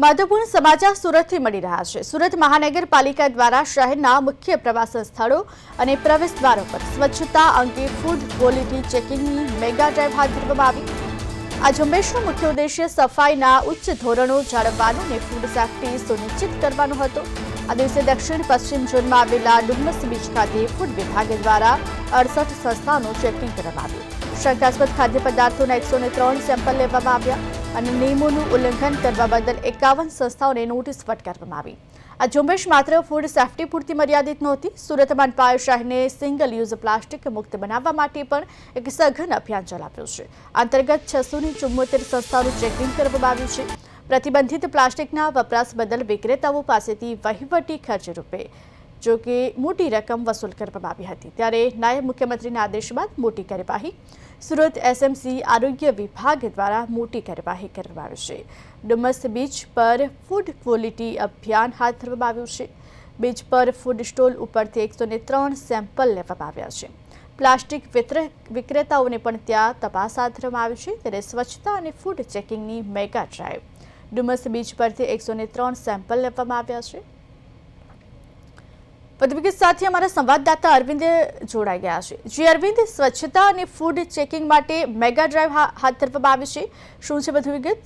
મહત્વપૂર્ણ સમાચાર સુરતથી મળી રહ્યા છે. સુરત મહાનગરપાલિકા દ્વારા શહેરના મુખ્ય પ્રવાસન સ્થળો અને પ્રવેશ દ્વારો પર સ્વચ્છતા અંગે ફૂડ ક્વોલિટી ચેકિંગની મેગા ડ્રાઈવ હાથ ધરવામાં આવી. આ ઝુંબેશનો મુખ્ય ઉદ્દેશ્ય સફાઈના ઉચ્ચ ધોરણો જાળવવાનો અને ફૂડ સેફ્ટી સુનિશ્ચિત કરવાનો હતો. આ દિવસે દક્ષિણ પશ્ચિમ ઝોનમાં આવેલા ડુમ્મસ બીચ ખાતે ફૂડ વિભાગ દ્વારા અડસઠ સંસ્થાઓનું ચેકિંગ કરવામાં આવ્યું. શંકાસ્પદ ખાદ્ય પદાર્થોના એકસો ત્રણ સેમ્પલ લેવામાં આવ્યા. અને નિયમોનું ઉલ્લંઘન કરવા બદલ એકાવન સંસ્થાઓને નોટિસ ફટકારવામાં આવી. આ ઝુંબેશ માત્ર ફૂડ સેફ્ટી પૂરતી મર્યાદિત નહોતી, સુરતમાં પાયો શહેરને સિંગલ યુઝ પ્લાસ્ટિક મુક્ત બનાવવા માટે પણ એક સઘન અભિયાન ચલાવ્યું છે. અંતર્ગત છસોની ચુમ્મોતેર સંસ્થાઓનું ચેકિંગ કરવામાં આવ્યું છે. પ્રતિબંધિત પ્લાસ્ટિકના વપરાશ બદલ વિક્રેતાઓ પાસેથી વહીવટી ખર્ચ રૂપે, જો મોટી રકમ વસૂલ કરવામાં આવી હતી. ત્યારે નાયબ મુખ્યમંત્રીના આદેશ બાદ મોટી કાર્યવાહી સુરત એસએમસી આરોગ્ય વિભાગ દ્વારા મોટી કાર્યવાહી કરવામાં આવી છે. ડુમસ બીચ પર ફૂડ ક્વોલિટી અભિયાન હાથ ધરવામાં આવ્યું છે. બીચ પર ફૂડ સ્ટોલ ઉપરથી એકસો ત્રણ સેમ્પલ લેવામાં આવ્યા છે. પ્લાસ્ટિક વિક્રેતાઓને પણ ત્યાં તપાસ હાથ ધરવામાં આવી છે ત્યારે સ્વચ્છતા અને ફૂડ ચેકિંગની મેગા ડ્રાઈવ ડુમસ બીચ પરથી એકસો ત્રણ સેમ્પલ લેવામાં આવ્યા છે. વધુ સાથે અમારા સંવાદદાતા અરવિંદ જોડાઈ ગયા છે. જી અરવિંદ સ્વચ્છતા અને ફૂડ ચેકિંગ માટે મેગા ડ્રાઈવ હાથ ધરવામાં આવી છે. શું છે બધું વિગત?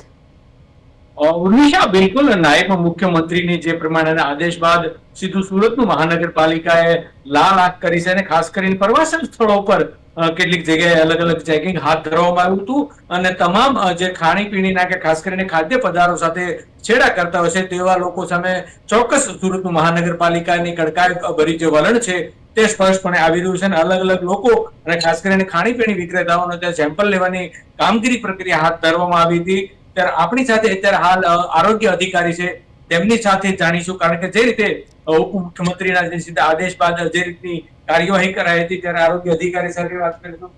અ, ઉર્મિશા બિલકુલ નાયબ મુખ્યમંત્રીની જે પ્રમાણેના આદેશ બાદ સીધું સુરતનું મહાનગરપાલિકાએ લાલ આંખ કરી છે અને ખાસ કરીને પ્રવાસન સ્થળો પર કેટલીક જગ્યાએ અલગ અલગ ચેકિંગ હાથ ધરવામાં આવ્યું હતું અને તમામ જે ખાણીપીણીના કે ખાસ કરીને ખાદ્ય પદાર્થો સાથે છેડા કરતા હોય છે, તેવા લોકો સામે ચોક્કસ સુરતનું મહાનગરપાલિકાની કડકાઈ ભરી જે વલણ છે, તે સ્પષ્ટપણે આવી રહ્યું છે અને અલગ અલગ લોકો અને ખાસ કરીને ખાણીપીણી વિક્રેતાઓને ત્યાં સેમ્પલ લેવાની કામગીરી પ્રક્રિયા હાથ ધરવામાં આવી હતી. ત્યારે આપણી સાથે અત્યારે હાલ આરોગ્ય અધિકારી છે તેમની સાથે જાણીશું, કારણ કે જે રીતે ઉપમુખ્યમંત્રીના જે સીધા આદેશ બાદ જે રીતની કાર્યવાહી કરાઈ હતી, ત્યારે આરોગ્ય અધિકારી સાથે વાત કરીશું.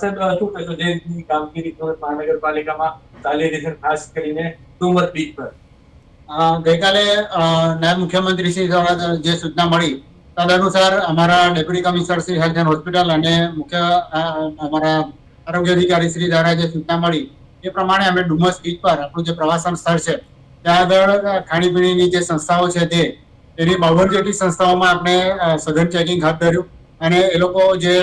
શું કહેશો, જે રીતની કામગીરી મહાનગરપાલિકામાં ચાલી ખાસ કરીને ડુમસ બીચ પર? ગઈકાલે મુખ્યમંત્રી શ્રી દ્વારા જે સૂચના મળી, તદનુસાર અમારા deputy commissioner Shri health hospital અને મુખ્ય અમારા આરોગ્ય અધિકારી શ્રી દ્વારા જે સૂચના મળી, એ પ્રમાણે અમે ડુમસ બીચ પર, આપણું જે પ્રવાસન સ્થળ છે ત્યાં આગળ ખાણીપીણીની જે સંસ્થાઓ છે તે, એની બાવન જેટલી સંસ્થાઓમાં આપણે સઘન ચેકિંગ હાથ ધર્યું. અને એ લોકો જે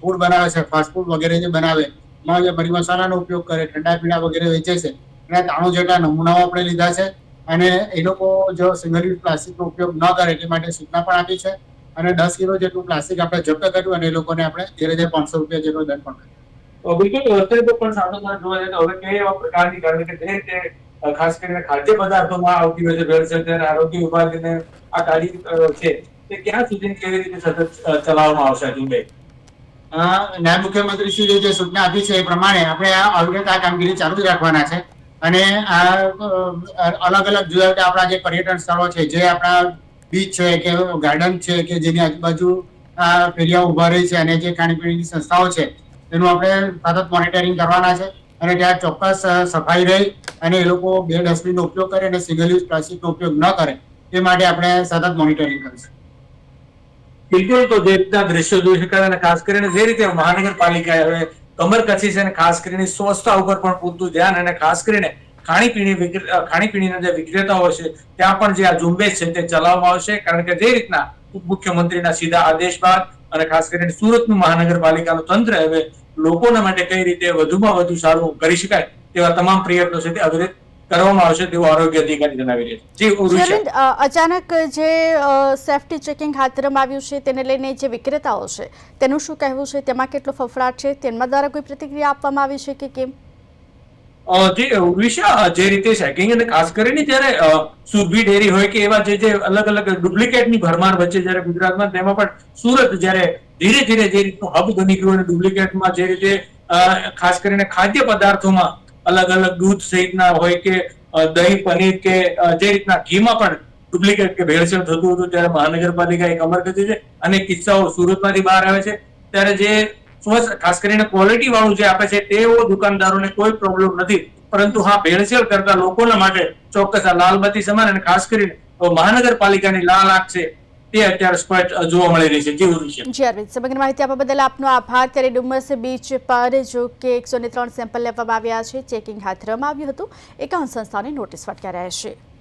ફૂડ બનાવે છે ફાસ્ટ ફૂડ વગેરે જે બનાવે, એમાં જે મરી મસાલાનો ઉપયોગ કરે, ઠંડા પીણા વગેરે વેચે છે એના ત્રાણું જેટલા નમૂનાઓ આપણે લીધા છે, અને એ લોકો જો સિંગલ યુઝ પ્લાસ્ટિકનો ઉપયોગ ન કરે તે માટે સૂચના પણ આપી છે, અને દસ કિલો જેટલું પ્લાસ્ટિક આપણે જપ્ત કર્યું, અને એ લોકોને આપણે ધીરે ધીરે પાંચસો રૂપિયા જેટલો દંડ પણ કર્યો. બિલકુલ અત્યારે પણ સારો જોવા જાય તો હવે કઈ એવા પ્રકારની, કારણ કે જે ખાસ કરીને ખાદ્ય પદાર્થોમાં આવતી હોય છે ભેળસેળ ત્યારે આરોગ્ય વિભાગને આ કાર્ય છે, તે ક્યાં સુધી કેવી રીતે સતત ચલાવવામાં આવશે હજુ બે નાયબ મુખ્યમંત્રી શ્રી જે સૂચના આપી છે એ પ્રમાણે આપણે આ અવિરત આ કામગીરી ચાલુ જ રાખવાના છે. અને આ અલગ અલગ જુદા જુદા આપણા જે પર્યટન સ્થળો છે, જે આપણા બીચ છે કે ગાર્ડન છે કે જેની આજુબાજુ આ ફેરિયાઓ ઊભા રહી છે અને જે ખાણીપીણીની સંસ્થાઓ છે એનું આપણે સતત મોનિટરિંગ કરવાના છે. અને ત્યાં ચોક્કસ સફાઈ રહી અને એ લોકો બે ડસ્ટબિનનો ઉપયોગ કરે અને સિંગલ યુઝ પ્લાસ્ટિકનો ઉપયોગ ન કરે, એ માટે આપણે સતત મોનિટરિંગ કરીશું. બિલકુલ, તો જે રીતના દ્રશ્યો જોઈ શકાય અને ખાસ કરીને જે રીતે મહાનગરપાલિકાએ હવે કમર કસી છે અને ખાસ કરીને સ્વચ્છતા ઉપર પણ પૂરતું ધ્યાન અને ખાસ કરીને ખાણીપીણી ખાણીપીણીના જે વિક્રેતાઓ છે, ત્યાં પણ જે આ ઝુંબેશ છે તે ચલાવવામાં આવશે, કારણ કે જે રીતના ઉપમુખ્યમંત્રીના સીધા આદેશ બાદ અને ખાસ કરીને સુરતનું મહાનગરપાલિકાનું તંત્ર હવે લોકોના માટે કઈ રીતે વધુમાં વધુ સારું કરી શકાય તેવા તમામ પ્રયત્નો છે તે અવિરત કરવામાં આવશે તેવું આરોગ્ય અધિકારી જણાવી રહ્યા છે. અચાનક જે સેફટી ચેકિંગ હાથ ધરવામાં આવ્યું છે તેને લઈને જે વિક્રેતાઓ છે તેનું શું કહેવું છે? તેમાં કેટલો ફફડાટ છે? તેમના દ્વારા કોઈ પ્રતિક્રિયા આપવામાં આવી છે કે કેમ? જે ઉર્વિશા જે રીતે ચેકિંગ અને ખાસ કરીને જ્યારે સુરભી ડેરી હોય કે એવા જે જે અલગ અલગ ડુપ્લિકેટની ભરમાર વચ્ચે જ્યારે ગુજરાતમાં તેમાં પણ સુરત જ્યારે ધીરે ધીરે જે રીતનું હબ બની ગયું અને ડુપ્લિકેટમાં જે રીતે ખાસ કરીને ખાદ્ય પદાર્થોમાં અલગ અલગ દૂધ સહિતના હોય કે દહીં, પનીર કે જે રીતના ઘીમાં પણ ડુપ્લિકેટ કે ભેળસેળ થતું હતું, ત્યારે મહાનગરપાલિકા એક અમર કરી છે અને કિસ્સાઓ સુરતમાંથી બહાર આવે છે. ત્યારે જે સ્વચ્છ, ખાસ કરીને ક્વોલિટી વાળું જે આપે છે, તેઓ દુકાનદારોને કોઈ પ્રોબ્લેમ નથી. પરંતુ હા, ભેળસેળ કરતા લોકોના માટે ચોક્કસ આ લાલબત્તી સમાન અને ખાસ કરીને મહાનગરપાલિકાની લાલ આંખ છે. માહિતી આપવા બદલ આપનો આભાર. ત્યારે ડુમસ બીચ પર જો કે એકસો ત્રણ સેમ્પલ લેવામાં આવ્યા છે. ચેકિંગ હાથ ધરવામાં આવ્યું હતું. એકાવન સંસ્થાઓને નોટિસ ફટકાર્યા છે.